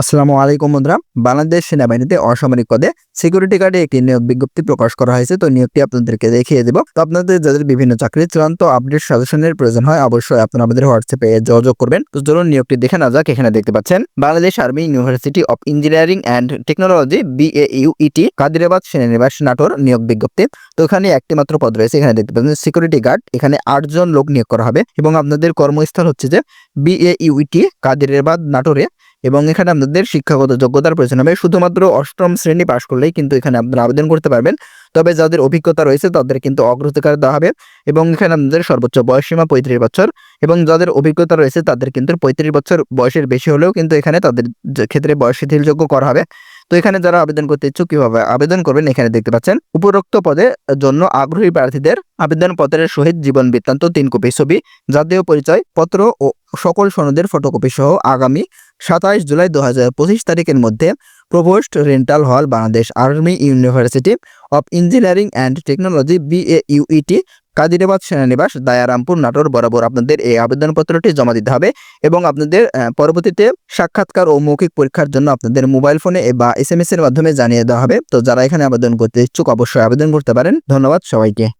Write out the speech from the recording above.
আসসালামু আলাইকুম বন্ধুরা। বাংলাদেশ সেনাবাহিনীতে অসামরিক পদে সিকিউরিটি গার্ডে একটি নিয়োগ বিজ্ঞপ্তি প্রকাশ করা হয়েছে। তো নিয়োগটি আপনাদেরকে দেখিয়ে দেব। তো আপনাদের যাদের বিভিন্ন চাকরির চূড়ান্ত আপডেট সাজেশনের প্রয়োজন হয়, অবশ্যই আপনারা আমাদের হোয়াটসঅ্যাপে যোগাযোগ করবেন। তো চলুন নিয়োগটি দেখে না যাক। এখানে দেখতে পাচ্ছেন, Bangladesh army university of engineering and technology BAUET Kadirabad সেনানিবাস Natore নিয়োগ বিজ্ঞপ্তি। তো এখানে একটি মাত্র পদ রয়েছে। এখানে দেখতে পাচ্ছেন সিকিউরিটি গার্ড এখানে আটজন লোক নিয়োগ করা হবে। এবং আপনাদের কর্মস্থল হচ্ছে যে বিএইউইটি কাদিরাবাদ নাটোরে। এবং এখানে আপনাদের শিক্ষাগত যোগ্যতার প্রয়োজন হবে। শুধুমাত্র অষ্টম শ্রেণি পাশ করলেই কিন্তু এখানে আপনারা আবেদন করতে পারবেন। তবে যাদের অভিজ্ঞতা রয়েছে তাদের কিন্তু অগ্রাধিকার দেওয়া হবে এবং এখানে আপনাদের সর্বোচ্চ বয়সসীমা পঁয়ত্রিশ বছর এবং যাদের অভিজ্ঞতা রয়েছে তাদের কিন্তু পঁয়ত্রিশ বছর বয়সের বেশি হলেও কিন্তু এখানে তাদের ক্ষেত্রে বয়স শিথিলযোগ্য করা হবে। তো এখানে যারা আবেদন করতে ইচ্ছুক কীভাবে আবেদন করবেন এখানে দেখতে পাচ্ছেন, উপরোক্ত পদে জন্য আগ্রহী প্রার্থীদের আবেদন পত্রের সহিত জীবন বৃত্তান্ত তিন কপি ছবি, জাতীয় পরিচয় পত্র ও সকল সনদের ফটোকপি সহ আগামী সাতাইশ জুলাই দু পঁচিশ তারিখের মধ্যে provost rental hall Bangladesh army university of engineering and technology BAUET Kadirabad সেনানিবাস, Dayarampur, Natore, বরাবর। আপনাদের এই আবেদনপত্রটি জমা দিতে হবে এবং আপনাদের পরবর্তীতে সাক্ষাৎকার ও মৌখিক পরীক্ষার জন্য আপনাদের মোবাইল ফোনে বা এস এর মাধ্যমে জানিয়ে দেওয়া হবে। তো যারা এখানে আবেদন করতে ইচ্ছুক, অবশ্যই আবেদন করতে পারেন। ধন্যবাদ সবাইকে।